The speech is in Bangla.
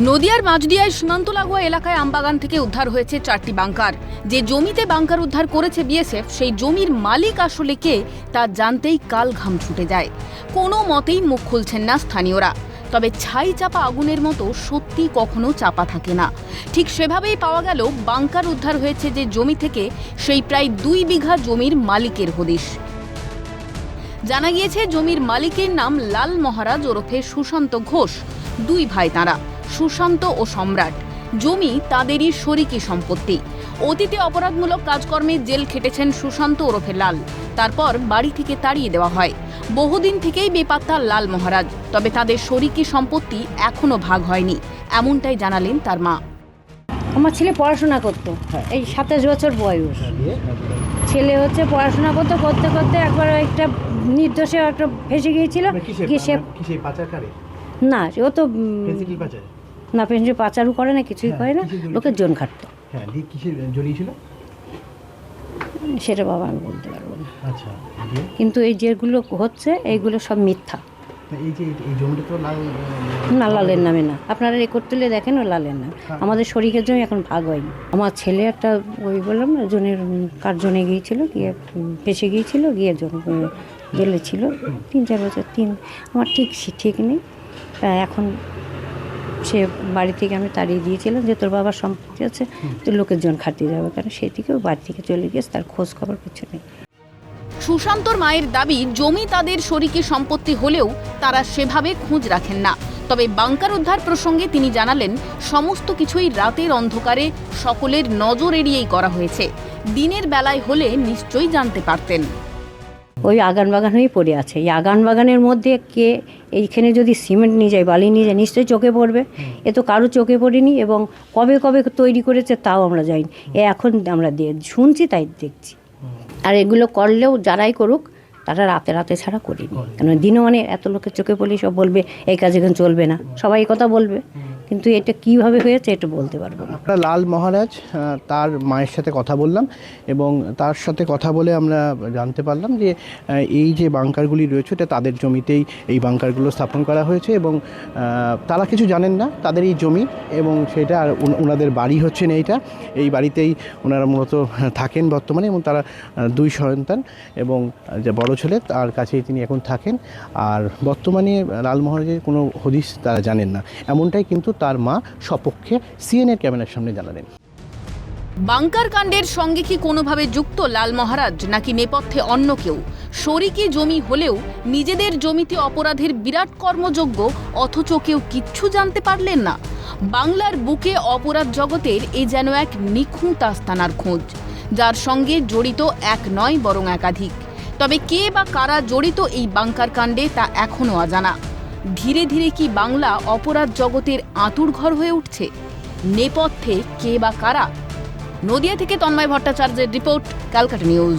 নদিয়ার মাঝদিয়ায় সীমান্ত লাগোয়া এলাকায় আমবাগান থেকে উদ্ধার হয়েছে চারটি বাংকার। যে জমিতে বাংকার উদ্ধার করেছে বিএসএফ, সেই জমির মালিক আসলে কে, তা জানতেই কাল ঘাম ছুটে যায়। কোনো মতেই মুখ খুলছেন না স্থানীয়রা। তবে ছাই চাপা আগুনের মতো সত্যি কখনো চাপা থাকে না। ঠিক সেভাবেই পাওয়া গেল, বাংকার উদ্ধার হয়েছে যে জমি থেকে, সেই প্রায় দুই বিঘা জমির মালিকের হদিশ। জানা গিয়েছে, জমির মালিকের নাম লাল মহারাজ ওরফে সুশান্ত ঘোষ। দুই ভাই তাঁরা। সুশান্ত ও সম্রাট। জমি তাদেরই শরিকি সম্পত্তি। অতীতে অপরাধমূলক কাজকর্মে জেল খেটেছেন সুশান্ত ওরফে লাল। তারপর বাড়ি থেকে তাড়িয়ে দেওয়া হয়। বহুদিন থেকেই বেপাত্তা লাল মহারাজ তবে তাদের শরিকি সম্পত্তি এখনও ভাগ হয়নি এমনটাই জানালেন তার মা। আমার ছেলে পড়াশোনা করতো। এই সাতাশ বছর বয়স। ছেলে হচ্ছে পড়াশোনা করতে করতে করতে একবার একটা নির্দোষে একটা ফেসে গিয়েছিল। মানে গিয়ে সে না ও তো না পেন্সিল পাচারও করে না কিছুই হ্যাঁ, করে না? লোকের জন খাটতো। সেটা বাবা আমি বলতে পারব না। আচ্ছা কিন্তু এই যেগুলো হচ্ছে এইগুলো সব মিথ্যা। না, লালের নামে না। আপনারা রেকর্ড তুলে দেখেন ও লালের নাম। হ্যাঁ। আমাদের শরীরের জন্য এখন ভাগ হয়নি। আমার ছেলে একটা ওই বললাম না জনের কার জনে গিয়েছিল গিয়ে ফেসে গিয়েছিল গিয়ে জেলে ছিল তিন চার বছর তিন আমার ঠিক ঠিক নেই। এখন সে বাড়ি থেকে আমি তাড়িয়ে দিয়েছিলাম যে তোর বাবার সম্পত্তি আছে তুই লোকের জন খাটিয়ে যাবে কারণ সেই থেকেও বাড়ি থেকে চলে গিয়েছে তার খোঁজ খবর কিছু নেই। সুশান্তর মায়ের দাবি জমি তাদের শরিকি সম্পত্তি হলেও তারা সেভাবে খোঁজ রাখেন না। তবে বাংকার উদ্ধার প্রসঙ্গে তিনি জানালেন সমস্ত কিছুই রাতের অন্ধকারে সকলের নজর এড়িয়েই করা হয়েছে। দিনের বেলায় হলে নিশ্চয়ই জানতে পারতেন। ওই আগান বাগান হয়েই পড়ে আছে। এই আগান বাগানের মধ্যে কে এইখানে যদি সিমেন্ট নিয়ে যায় বালি নিয়ে যায় নিশ্চয়ই চোখে পড়বে। এ তো কারও চোখে পড়েনি এবং কবে কবে তৈরি করেছে তাও আমরা যাইনি। এ এখন আমরা দিয়ে শুনছি তাই দেখছি। আর এগুলো করলেও যারাই করুক তারা রাতে রাতে ছাড়া করিনি। কেন দিনও মানে এত লোকের চোখে পড়লে সব বলবে এই কাজ এখন চলবে না। সবাই কথা বলবে। কিন্তু এটা কীভাবে হয়েছে এটা বলতে পারব না। আমরা লাল মহারাজ তার মায়ের সাথে কথা বললাম এবং তার সাথে কথা বলে আমরা জানতে পারলাম যে এই যে বাংকারগুলি রয়েছে, এটা তাদের জমিতেই এই বাংকারগুলো স্থাপন করা হয়েছে এবং তারা কিছু জানেন না, তাদের এই জমি এবং সেটা আর ওনাদের বাড়ি হচ্ছেন এইটা। এই বাড়িতেই ওনারা মূলত থাকেন বর্তমানে এবং তারা দুই সন্তান এবং যে বড় ছেলে, তার কাছেই তিনি এখন থাকেন। আর বর্তমানে লাল মহারাজের কোনো হদিস তারা জানেন না। এমনটাই কিন্তু তার মা সপক্ষে সিএনএর ক্যামেরার সামনে জানালেন। বাংকার কাণ্ডের সঙ্গে কি কোনোভাবে যুক্ত লাল মহারাজ, নাকি নেপথ্যে অন্য কেউ? শরিকি জমি হলেও নিজেদের জমিতে অপরাধের বিরাট কর্মযোগ্য অথচ কেউ কিচ্ছু জানতে পারলেন না। বাংলার বুকে অপরাধ জগতের এ যেন এক নিখুঁত আস্তানার খোঁজ, যার সঙ্গে জড়িত এক নয়, বরং একাধিক। তবে কে বা কারা জড়িত এই বাংকার কাণ্ডে তা এখনও অজানা ধীরে ধীরে কি বাংলা অপরাধ জগতের আঁতুড়ঘর হয়ে উঠছে? নেপথ্যে কে বা কারা? নদিয়া থেকে তন্ময় ভট্টাচার্যের রিপোর্ট ক্যালকাটা নিউজ।